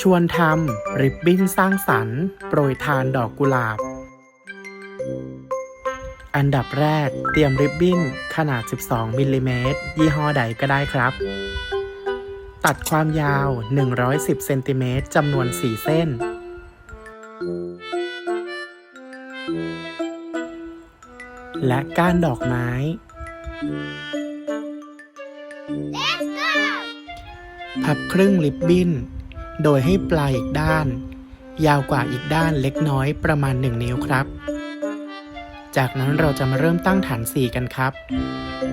ชวนทำริบบิ้นสร้างสรรค์ โปรยทานดอกกุหลาบ อันดับแรกเตรียมริบบิ้นขนาด 12มิลลิเมตรยี่ห้อใดก็ได้ครับ ตัดความยาว 110เซนติเมตรจำนวน 4 เส้น และก้านดอกไม้พับครึ่งริบบิ้น โดยให้ปลายอีกด้าน ยาวกว่าอีกด้านเล็กน้อยประมาณ 1 นิ้วครับ จากนั้นเราจะมาเริ่มตั้งฐานสี่กันครับ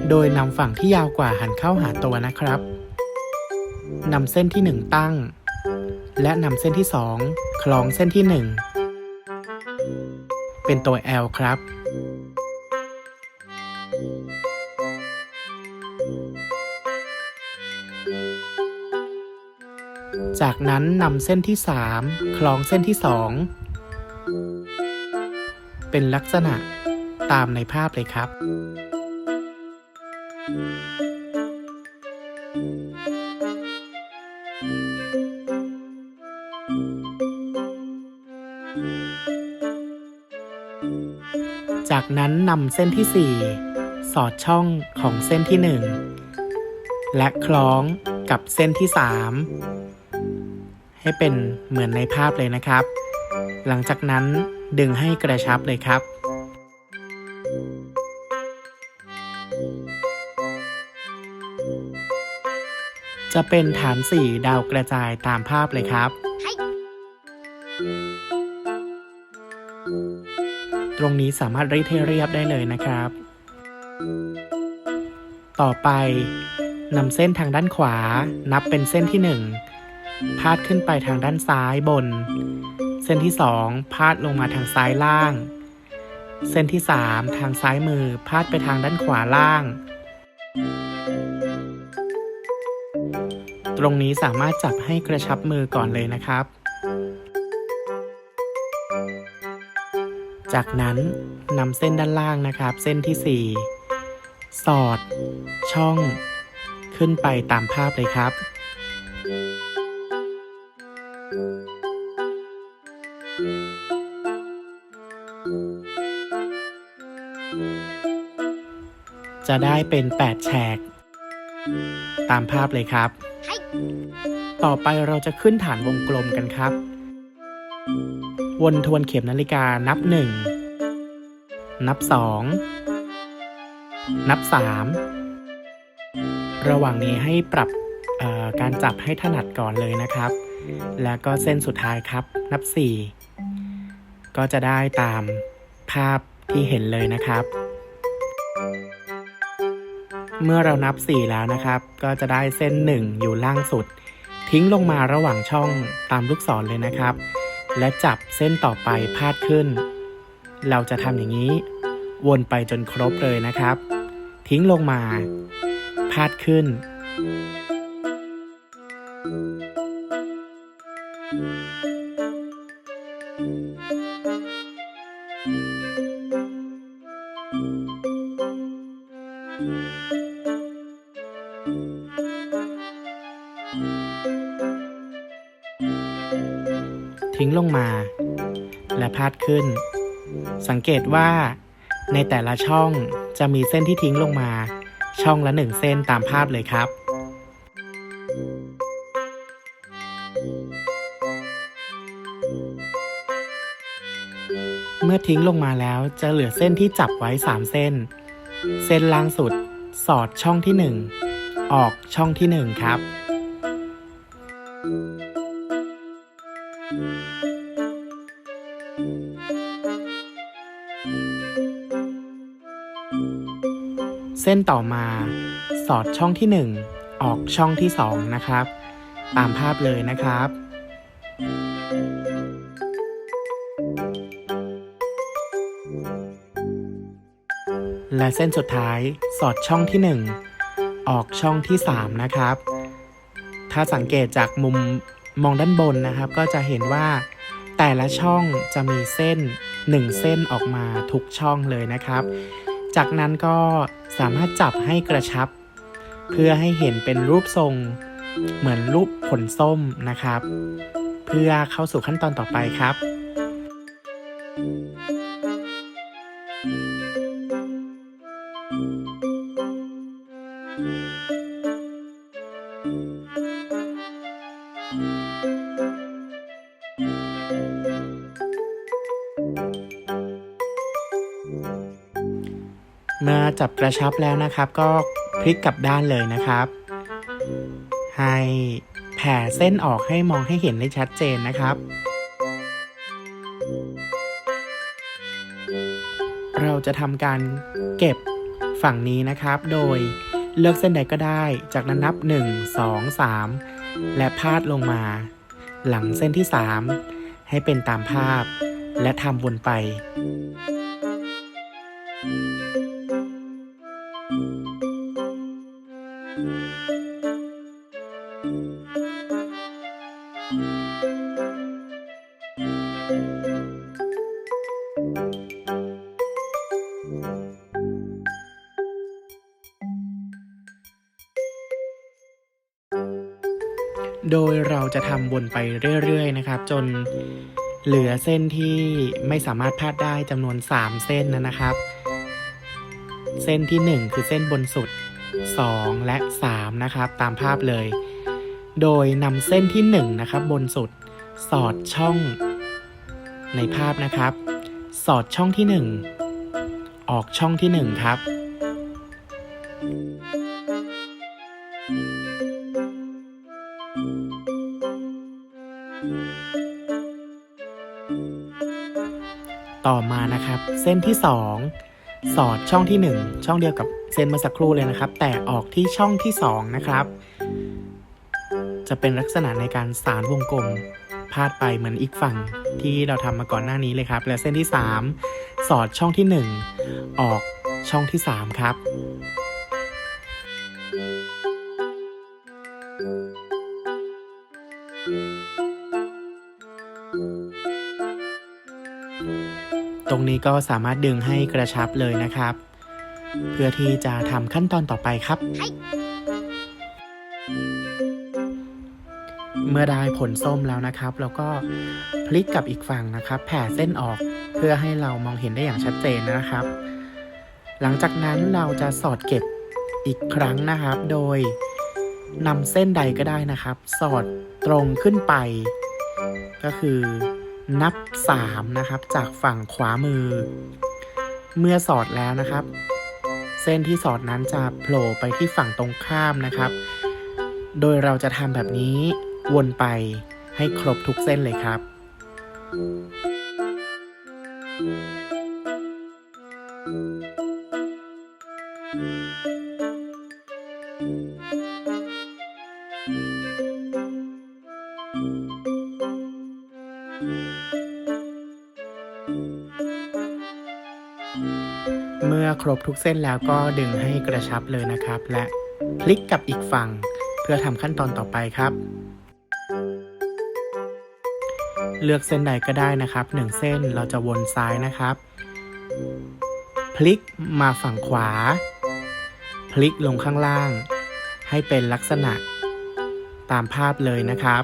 โดยนำฝั่งที่ยาวกว่าหันเข้าหาตัวนะครับนำเส้นที่ 1 ตั้ง และนำเส้นที่ 2 คล้องเส้นที่ 1 เป็นตัว L ครับ จากนั้นนำเส้นที่ 3 คล้องเส้นที่ 2 เป็นลักษณะตามในภาพเลยครับ จากนั้นนำเส้นที่ 4 สอดช่องของเส้นที่ 1 และคล้องกับเส้นที่ 3 ให้เป็นเหมือนในภาพเลยนะครับ หลังจากนั้นดึงให้กระชับเลยครับ จะเป็นฐานสี่ดาวกระจายตามภาพเลยครับ ตรงนี้สามารถรีดให้เรียบได้เลยนะครับ ต่อไปนำเส้นทางด้านขวานับเป็นเส้นที่ 1 พาดขึ้นไปทางด้านซ้ายบน เส้นที่ 2 พาดลงมาทางซ้ายล่าง เส้นที่ 3 ทางซ้ายมือพาดไปทางด้านขวาล่าง ตรงนี้สามารถจับให้กระชับมือก่อนเลยนะครับ จากนั้นนำเส้นด้านล่างนะครับ เส้นที่ 4 สอด ช่อง ขึ้นไปตามภาพเลยครับ จะได้เป็น 8 แฉก ตามภาพเลยครับ ต่อไปเราจะขึ้นฐานวงกลมกันครับ วนทวนเข็มนาฬิกานับ 1 นับ 2 นับ 3 ระหว่างนี้ให้ปรับการจับให้ถนัดก่อนเลยนะครับ แล้วก็เส้นสุดท้ายครับ นับ 4 ก็จะได้ตามภาพที่เห็นเลยนะครับ เมื่อเรานับ 4 แล้วนะครับ ก็จะได้เส้น 1 อยู่ล่างสุด ทิ้งลงมาระหว่างช่องตามลูกศรเลยนะครับ และจับเส้นต่อไปพาดขึ้น เราจะทำอย่างนี้ วนไปจนครบเลยนะครับ ทิ้งลงมา พาดขึ้น ทิ้งลงมา และพาดขึ้น สังเกตว่า ในแต่ละช่องจะมีเส้นที่ทิ้งลงมา ช่องละหนึ่งเส้นตามภาพเลยครับ เมื่อทิ้งลงมาแล้วจะเหลือเส้นที่จับไว้ 3 เส้น เส้นล่างสุด สอดช่องที่ 1 ออกช่องที่ 1 ครับ เส้นต่อมาสอดช่องที่ 1 ออกช่องที่ 2 นะครับ ตามภาพเลยนะครับ และเส้นสุดท้ายสอดช่องที่ 1 ออกช่องที่ 3 นะครับ ถ้าสังเกตจากมุมมองด้านบนนะครับ ก็จะเห็นว่าแต่ละช่องจะมีเส้น 1 เส้นออกมาทุกช่องเลยนะครับ จากนั้นก็สามารถจับให้กระชับ เพื่อให้เห็นเป็นรูปทรง เหมือนรูปผลส้มนะครับ เพื่อเข้าสู่ขั้นตอนต่อไปครับเมื่ จับกระชับแล้วนะครับ ก็พลิกกลับด้านเลยนะครับ ให้แผ่เส้นออกให้มองให้เห็นได้ชัดเจนนะครับ เราจะทำการเก็บฝั่งนี้นะครับ โดยเลือกเส้นใดก็ได้ จากนั้นนับ 1 2 3 และพาดลงมา หลังเส้นที่ 3 ให้เป็นตามภาพ และทำวนไป ไปเรื่อยๆนะครับ จนเหลือเส้นที่ไม่สามารถพลาดได้จำนวน 3 เส้นนะนะครับ เส้นที่ 1 คือเส้นบนสุด 2 และ 3 นะครับ ตามภาพเลย โดยนำเส้นที่ 1 นะครับ บนสุดสอดช่องในภาพนะครับ สอดช่องที่ 1 ออกช่องที่ 1 ครับ นะครับ เส้นที่ 2 สอดช่องที่ 1 ช่องเดียวกับเส้นเมื่อสักครู่เลยนะครับ แต่ออกที่ช่องที่ 2 นะครับ จะเป็นลักษณะในการสารวงกลมพาดไปเหมือนอีกฝั่งที่เราทำมาก่อนหน้านี้เลยครับ และเส้นที่ 3 สอดช่องที่ 1 ออกช่องที่ 3 ครับ รงนี้ก็สามารถดึงให้กระชับเลยนะครับ เพื่อที่จะทำขั้นตอนต่อไปครับ เมื่อได้ผลส้มแล้วนะครับ เราก็พลิกกลับอีกฝั่งนะครับ แผ่เส้นออกเพื่อให้เรามองเห็นได้อย่างชัดเจนนะครับ หลังจากนั้นเราจะสอดเก็บอีกครั้งนะครับ โดยนำเส้นใดก็ได้นะครับ สอดตรงขึ้นไป ก็คือ นับ 3 นะครับ จากฝั่งขวามือ เมื่อสอดแล้วนะครับ เส้นที่สอดนั้นจะโผล่ไปที่ฝั่งตรงข้ามนะครับ โดยเราจะทำแบบนี้วนไปให้ครบทุกเส้นเลยครับเมื่ ครบทุกเส้นแล้วก็ดึงให้กระชับเลยนะครับ และพลิกกลับอีกฝั่งเพื่อทำขั้นตอนต่อไปครับ เลือกเส้นใดก็ได้นะครับหนึ่งเส้นเราจะวนซ้ายนะครับ พลิกมาฝั่งขวา พลิกลงข้างล่าง ให้เป็นลักษณะตามภาพเลยนะครับ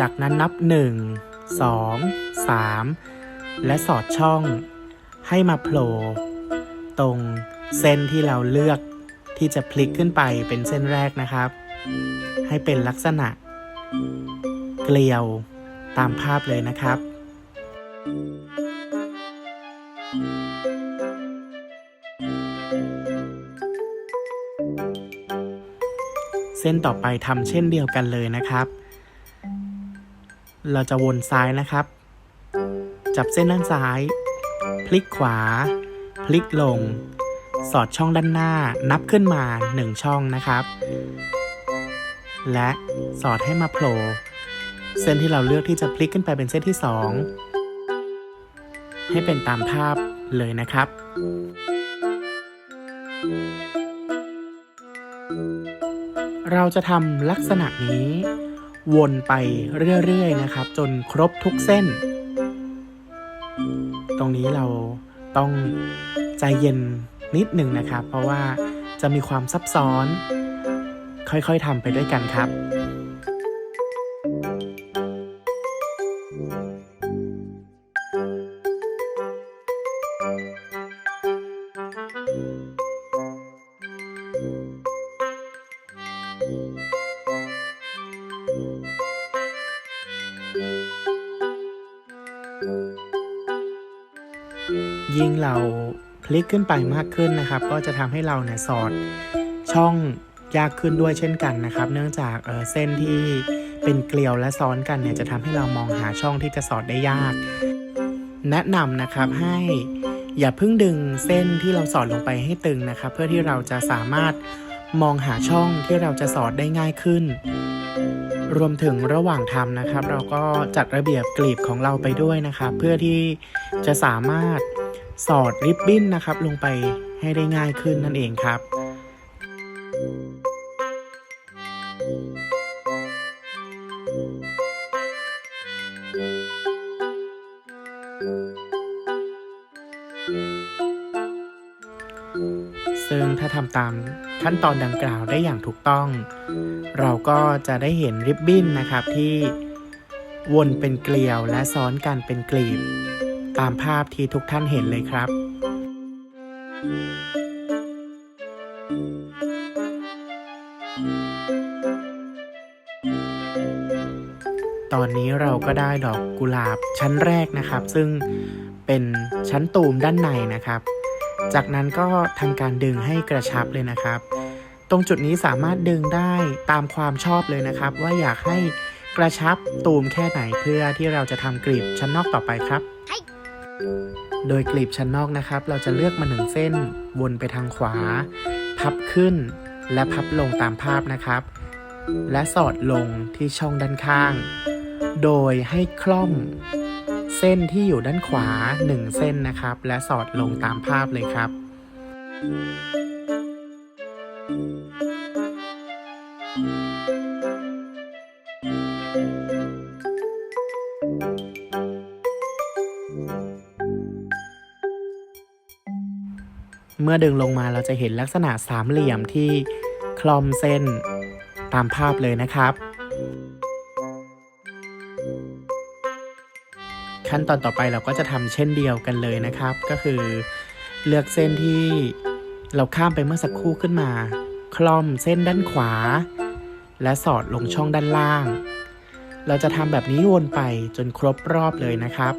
จากนั้นนับ 1 2 3 และสอดช่อง ให้มาโผล่ตรงเส้นที่เราเลือกที่จะพลิกขึ้นไปเป็นเส้นแรกนะครับ ให้เป็นลักษณะ เกลียวตามภาพเลยนะครับ เส้นต่อไปทำเช่นเดียวกันเลยนะครับ เราจะวนซ้ายนะครับ จับเส้นด้านซ้าย ลิกขวา พลิกลง สอดช่องด้านหน้านับขึ้นมา 1 ช่องนะครับ และสอดให้มาโผล่เส้นที่เราเลือกที่จะพลิกขึ้นไปเป็นเส้นที่ 2 ให้เป็นตามภาพเลยนะครับเราจะทำลักษณะนี้ วนไปเรื่อย ๆ นะครับ จนครบทุกเส้น ตรงนี้เราต้องใจเย็นนิดหนึ่งนะครับ เพราะว่าจะมีความซับซ้อน ค่อยๆทำไปด้วยกันครับ ยิ่งเราพลิกขึ้นไปมากขึ้นนะครับ ก็จะทำให้เราเนี่ยสอดช่องยากขึ้นด้วยเช่นกันนะครับ เนื่องจากเเส้นที่เป็นเกลียวและซ้อนกันเนี่ยจะทำให้เรามองหาช่องที่จะสอดได้ยาก แนะนำนะครับให้อย่าเพิ่งดึงเส้นที่เราสอดลงไปให้ตึงนะครับ เพื่อที่เราจะสามารถมองหาช่องที่เราจะสอดได้ง่ายขึ้น รวมถึงระหว่างทำนะครับ เราก็จัดระเบียบกลีบของเราไปด้วยนะครับ เพื่อที่จะสามารถ สอดริบบิ้นนะครับ ลงไปให้ได้ง่ายขึ้นนั่นเองครับ ซึ่งถ้าทำตามขั้นตอนดังกล่าวได้อย่างถูกต้อง เราก็จะได้เห็นริบบิ้นนะครับที่วนเป็นเกลียวและซ้อนกันเป็นกลีบ ตามภาพที่ทุกท่านเห็นเลยครับ ตอนนี้เราก็ได้ดอกกุหลาบชั้นแรกนะครับ ซึ่งเป็นชั้นตูมด้านในนะครับ จากนั้นก็ทำการดึงให้กระชับเลยนะครับ ตรงจุดนี้สามารถดึงได้ตามความชอบเลยนะครับ ว่าอยากให้กระชับตูมแค่ไหนเพื่อที่เราจะทำกลีบชั้นนอกต่อไปครับ โดยกลีบชั้นนอกนะครับ เราจะเลือกมาหนึ่งเส้น วนไปทางขวา พับขึ้น และพับลงตามภาพนะครับ และสอดลงที่ช่องด้านข้าง โดยให้คล่อมเส้นที่อยู่ด้านขวา 1 เส้นนะครับ และสอดลงตามภาพเลยครับ เมื่อดึงลงมาเราจะเห็นลักษณะสามเหลี่ยมที่คลอมเส้นตามภาพเลยนะครับ ขั้นตอนต่อไปเราก็จะทำเช่นเดียวกันเลยนะครับ ก็คือเลือกเส้นที่เราข้ามไปเมื่อสักครู่ขึ้นมา คล่อมเส้นด้านขวา และสอดลงช่องด้านล่าง เราจะทำแบบนี้วนไปจนครบรอบเลยนะครับ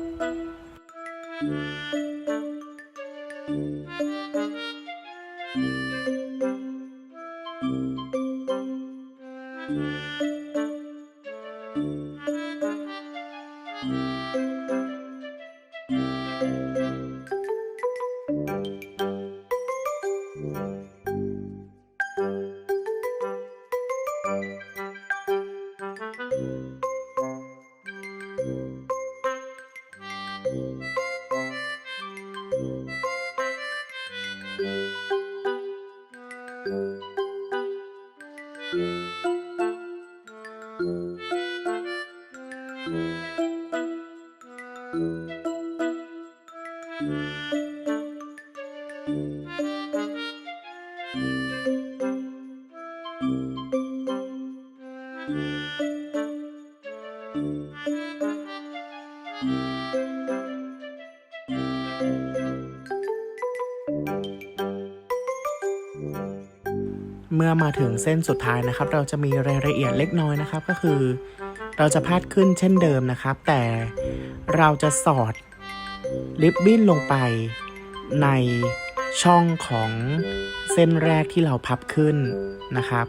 เมื่อมาถึงเส้นสุดท้ายนะครับ เราจะมีรายละเอียดเล็กน้อยนะครับ ก็คือ เราจะพาดขึ้นเช่นเดิมนะครับ แต่เราจะสอดริบบิ้นลงไปในช่องของเส้นแรกที่เราพับขึ้นนะครับ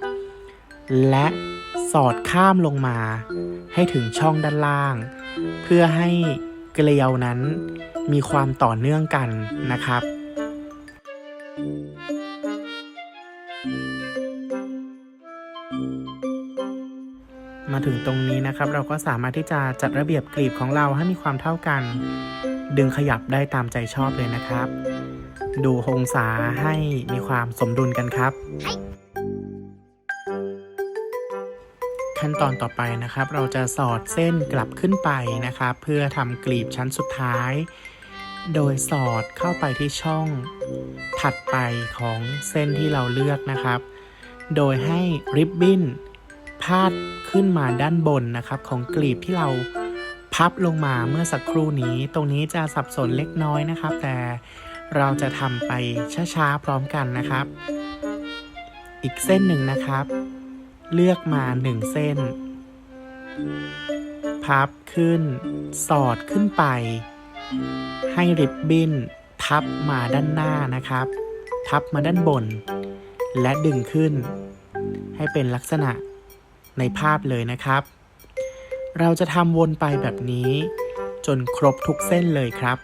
และสอดข้ามลงมาให้ถึงช่องด้านล่าง เพื่อให้เกลียวนั้นมีความต่อเนื่องกันนะครับ มาถึงตรงนี้นะครับ เราก็สามารถที่จะจัดระเบียบกลีบของเราให้มีความเท่ากัน ดึงขยับได้ตามใจชอบเลยนะครับ ดูองศาให้มีความสมดุลกันครับ นตอนต่อไปนะครับ เราจะสอดเส้นกลับขึ้นไปนะครับ เพื่อทำกลีบชั้นสุดท้าย โดยสอดเข้าไปที่ช่องถัดไปของเส้นที่เราเลือกนะครับ โดยให้ริบบิ้นพาดขึ้นมาด้านบนนะครับ ของกลีบที่เราพับลงมาเมื่อสักครู่นี้ ตรงนี้จะสับสนเล็กน้อยนะครับ แต่เราจะทำไปช้าๆพร้อมกันนะครับ อีกเส้นหนึ่งนะครับ เลือกมาหนึ่งเส้น พับขึ้น สอดขึ้นไป ให้ริบบิ้น ทับมาด้านหน้านะครับ ทับมาด้านบน และดึงขึ้น ให้เป็นลักษณะในภาพเลยนะครับ เราจะทำวนไปแบบนี้ จนครบทุกเส้นเลยครับ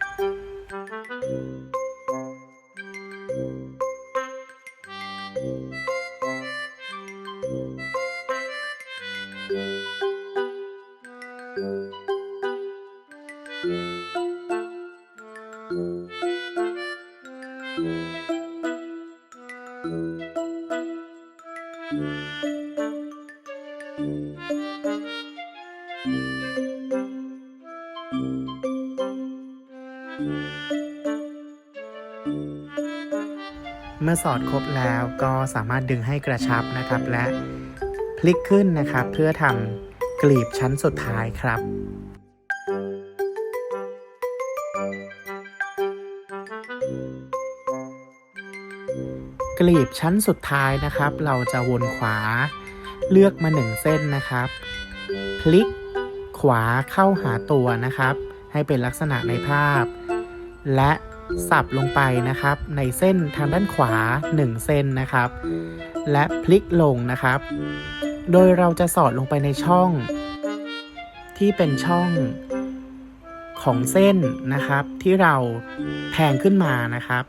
มื่อสอดครบแล้วก็สามารถดึงให้กระชับนะครับ และพลิกขึ้นนะครับ เพื่อทำกลีบชั้นสุดท้ายครับกลีบชั้นสุดท้ายนะครับ เราจะวนขวาเลือกมาหนึ่งเส้นนะครับ พลิกขวาเข้าหาตัวนะครับ ให้เป็นลักษณะในภาพ และ สับลงไปนะครับ ในเส้นทางด้านขวา 1 เส้นนะครับ และพลิกลงนะครับ โดยเราจะสอดลงไปในช่อง ที่เป็นช่องของเส้นนะครับ ที่เราแทงขึ้นมานะครับ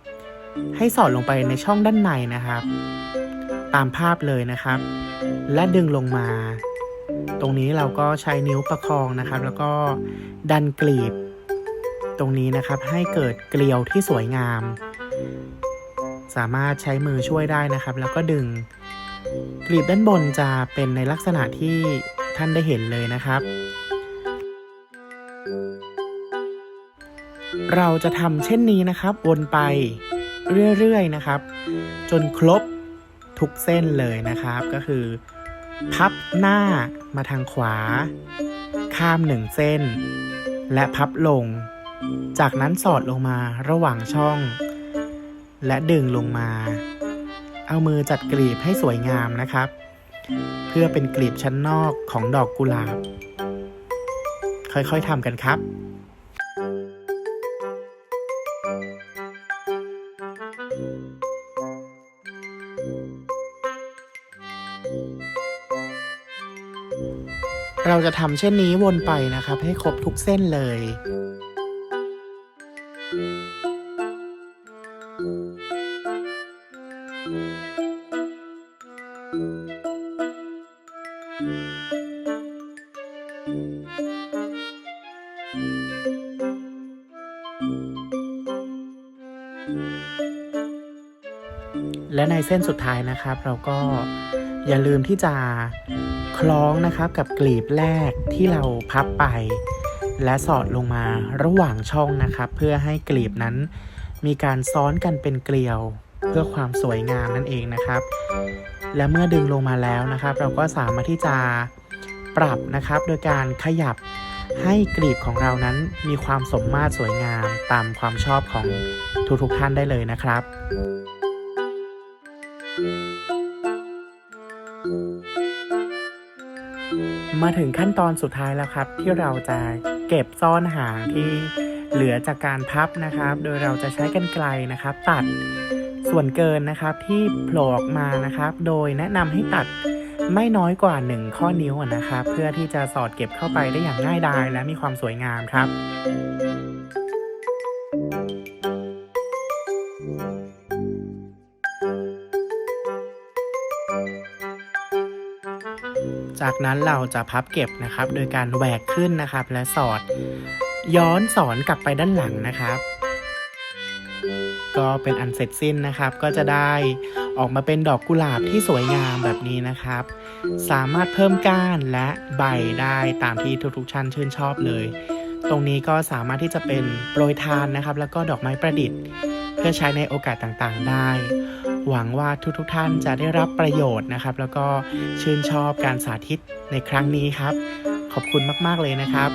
ให้สอดลงไปในช่องด้านในนะครับ ตามภาพเลยนะครับ และดึงลงมา ตรงนี้เราก็ใช้นิ้วประคองนะครับ แล้วก็ดันกลีบ ตรงนี้นะครับให้เกิดเกลียวที่สวยงาม สามารถใช้มือช่วยได้นะครับ แล้วก็ดึงกลีบด้านบนจะเป็นในลักษณะที่ท่านได้เห็นเลยนะครับ เราจะทำเช่นนี้นะครับวนไปเรื่อยๆนะครับ จนครบทุกเส้นเลยนะครับ ก็คือ พับหน้ามาทางขวา ข้ามหนึ่งเส้น และพับลง จากนั้นสอดลงมาระหว่างช่อง และดึงลงมา เอามือจัดกลีบให้สวยงามนะครับ เพื่อเป็นกลีบชั้นนอกของดอกกุหลาบ ค่อยๆทำกันครับเราจะทำเช่นนี้วนไปนะครับ ให้ครบทุกเส้นเลย และในเส้นสุดท้ายนะครับ เราก็อย่าลืมที่จะคล้องนะครับกับกลีบแรกที่เราพับไป และสอดลงมาระหว่างช่องนะครับ เพื่อให้กลีบนั้นมีการซ้อนกันเป็นเกลียว เพื่อความสวยงามนั่นเองนะครับ และเมื่อดึงลงมาแล้วนะครับ เราก็สามารถที่จะปรับนะครับ โดยการขยับให้กลีบของเรานั้นมีความสมมาตรสวยงามตามความชอบของทุกๆท่านได้เลยนะครับมาถึงขั้นตอนสุดท้ายแล้วครับ ที่เราจะเก็บซ่อนหางที่เหลือจากการพับนะครับ โดยเราจะใช้กันไกลนะครับ ตัด ส่วนเกินนะครับที่โผล่ออกมานะครับ โดยแนะนำให้ตัดไม่น้อยกว่า 1 ข้อนิ้วนะครับ เพื่อที่จะสอดเก็บเข้าไปได้อย่างง่ายดายและมีความสวยงามครับจากนั้นเราจะพับเก็บนะครับ โดยการแหวกขึ้นนะครับ และสอดย้อนสอนกลับไปด้านหลังนะครับ เป็นอันเสร็จสิ้นนะครับ ก็จะได้ออกมาเป็นดอกกุหลาบที่สวยงามแบบนี้นะครับ สามารถเพิ่มก้านและใบได้ตามที่ทุกๆท่านชื่นชอบเลย ตรงนี้ก็สามารถที่จะเป็นโปรยทานนะครับ แล้วก็ดอกไม้ประดิษฐ์ เพื่อใช้ในโอกาสต่างๆได้ หวังว่าทุกๆท่านจะได้รับประโยชน์นะครับ แล้วก็ชื่นชอบการสาธิตในครั้งนี้ครับ ขอบคุณมากๆเลยนะครับ